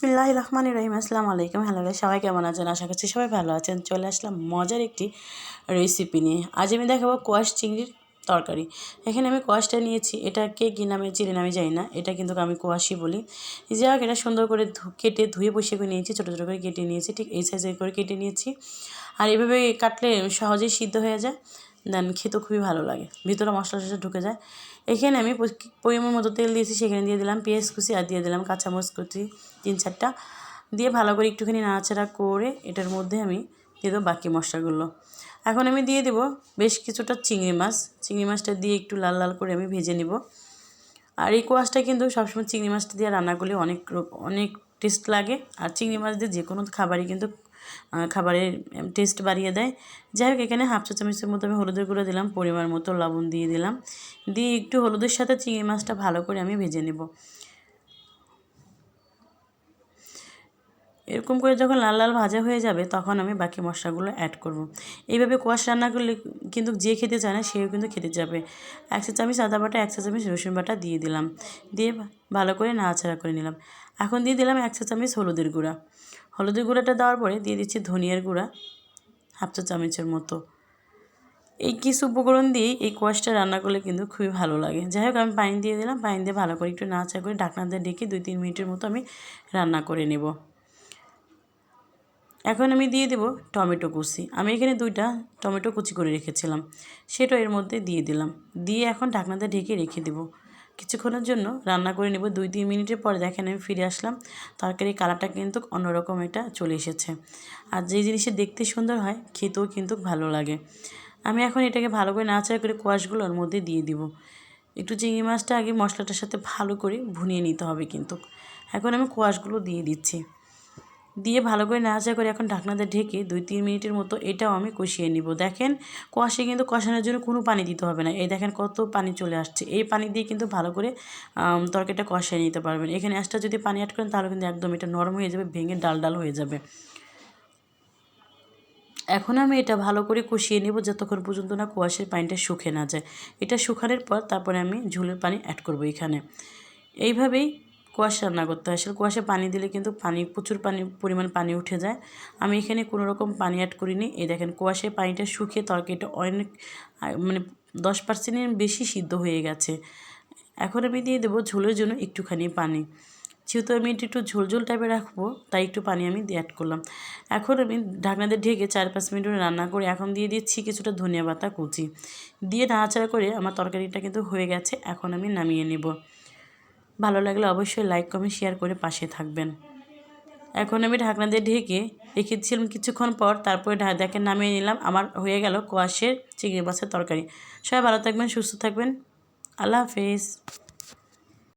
বিসমিল্লাহ রহমান রহিম, আসসালামু আলাইকুম। হ্যালো সবাই কেমন আছেন? আশা করছি সবাই ভালো আছেন। চলে আসলাম মজার একটি রেসিপি নিয়ে। আজ আমি দেখাবো কোয়াশ চিংড়ির তরকারি। এখানে আমি কোয়াশটা নিয়েছি। এটা কে নামে চিনি নামে যাই না। এটা কিন্তু আমি কোয়াশই বলি। যাই হোক, এটা সুন্দর করে কেটে ধুয়ে বসিয়ে করে নিয়েছি। ছোটো ছোটো করে কেটে নিয়েছি। ঠিক এই সাইজের করে কেটে নিয়েছি। আর এভাবে কাটলে সহজেই সিদ্ধ হয়ে যায়। দেন খেতে খুবই ভালো লাগে। ভিতরে মশলা টশলা ঢুকে যায়। এখানে আমি পরিমাণ মতো তেল দিয়েছি, সেখানে দিয়ে দিলাম পেঁয়াজ কুচি আর দিয়ে দিলাম কাঁচামরিচ কুচি, তিন চারটা। দিয়ে ভালো করে একটুখানি নাড়াচাড়া করে এটার মধ্যে আমি দিয়ে দেবো বাকি মশলাগুলো। এখন আমি দিয়ে দেবো বেশ কিছুটা চিংড়ি মাছ। চিংড়ি মাছটা দিয়ে একটু লাল লাল করে আমি ভেজে নিব। আর এই কোয়াশটা কিন্তু সবসময় চিংড়ি মাছটা দিয়ে রান্না করলে অনেক অনেক টেস্ট লাগে। আর চিংড়ি মাছ দিয়ে যে কোনো খাবারই কিন্তু খাবারের টেস্ট বাড়িয়ে দেয়। যাই হোক এখানে হাফ চা চামচের মতো আমি হলুদের গুঁড়ো দিলাম, পরিমাণ মতো লবণ দিয়ে দিলাম। দিয়ে একটু হলুদের সাথে চিংড়ি মাছটা ভালো করে আমি ভেজে নেব। এরকম করে যখন লাল লাল ভাজা হয়ে যাবে, তখন আমি বাকি মশলাগুলো অ্যাড করব। এইভাবে কোয়াশ রান্না করলে কিন্তু যে খেতে চায় না, সেও কিন্তু খেতে যাবে। এক চা চামচ আদা বাটা, এক চা চামচ রসুন বাটা দিয়ে দিলাম। দিয়ে ভালো করে নাড়াচাড়া করে নিলাম। এখন দিয়ে দিলাম এক চা চামচ হলুদের গুঁড়া। হলুদের গুঁড়াটা দেওয়ার পরে দিয়ে দিচ্ছি ধনিয়ার গুঁড়া, হাফ চা চামচের মতো। এই কিছু উপকরণ দিয়েই এই কোয়াশটা রান্না করলে কিন্তু খুবই ভালো লাগে। যাই হোক, আমি পানি দিয়ে দিলাম। পানি দিয়ে ভালো করে একটু নাচা করে ঢাকনা দিয়ে ডেকে দুই তিন মিনিটের মতো আমি রান্না করে নেব। এখন আমি দিয়ে দেব টমেটো কুচি। আমি এখানে দুইটা টমেটো কুচি করে রেখেছিলাম। সেটা এর মধ্যে দিয়ে দিলাম। দিয়ে এখন ঢাকনাতে ঢেকে রেখে দেব। কিছুক্ষণের জন্য রান্না করে নেব। দুই তিন মিনিটের পর দেখেন আমি ফিরে আসলাম। তরকারি কালারটা কিন্তু অন্যরকম এটা চলে এসেছে। আর যে জিনিসটা দেখতে সুন্দর হয়, খেতেও কিন্তু ভালো লাগে। আমি এখন এটাকে ভালো করে নাচাড়া করে কোয়াশগুলোর মধ্যে দিয়ে দিব। একটু চিংড়ি মাছটা আগে মশলাটার সাথে ভালো করে ভুনিয়ে নিতে হবে কিন্তু। এখন আমি কোয়াশগুলো দিয়ে দিচ্ছি। দিয়ে ভালো করে নাড়াচাড়া করে এখন ঢাকনাতে ঢেকে দুই তিন মিনিটের মতো এটাও আমি কষিয়ে নিব। দেখেন, কষে কিন্তু কষানোর জন্য কোনো পানি দিতে হবে না। এই দেখেন কত পানি চলে আসছে। এই পানি দিয়ে কিন্তু ভালো করে তরকারিটা কষিয়ে নিতে পারবেন। এখানে এক্সট্রা যদি পানি অ্যাড করেন তাহলে কিন্তু একদম এটা নরম হয়ে যাবে, ভেঙে ডাল ডাল হয়ে যাবে। এখন আমি এটা ভালো করে কষিয়ে নেব যতক্ষণ পর্যন্ত না কোয়াশের পানিটা শুকে না যায়। এটা শুকানোর পর তারপরে আমি ঝোলের পানি অ্যাড করব এখানে। এইভাবেই কোয়াশ রান্না করতে হয়। আসলে কোয়াশে পানি দিলে কিন্তু পানি, প্রচুর পানি, পরিমাণ পানি উঠে যায়। আমি এখানে কোনো রকম পানি অ্যাড করিনি। এই দেখেন, কোয়াশে পানিটা শুকিয়ে তরকারিটা অনেক মানে দশ পার্সেন্টের বেশি সিদ্ধ হয়ে গেছে। এখন আমি দিয়ে দেবো ঝোলের জন্য একটুখানি পানি। যেহেতু আমি এটা একটু ঝোল ঝোল টাইপের রাখব, তাই একটু পানি আমি অ্যাড করলাম। এখন আমি ঢাকনাতে ঢেকে চার পাঁচ মিনিট রান্না করে এখন দিয়ে দিচ্ছি কিছুটা ধনিয়া পাতা কুচি। দিয়ে নাড়াচাড়া করে আমার তরকারিটা কিন্তু হয়ে গেছে, এখন আমি নামিয়ে নেব। ভালো লাগলে অবশ্যই লাইক কমেন্ট শেয়ার করে পাশে থাকবেন। এখন আমি ঢাকনা দিয়ে ঢেকে রেখেছিলাম কিছুক্ষণ পর, তারপরে ঢা- দেখেন নামিয়ে নিলাম। আমার হয়ে গেল কোয়াশের চিংড়ি মাছের তরকারি। সবাই ভালো থাকবেন, সুস্থ থাকবেন। আল্লাহ হাফেজ।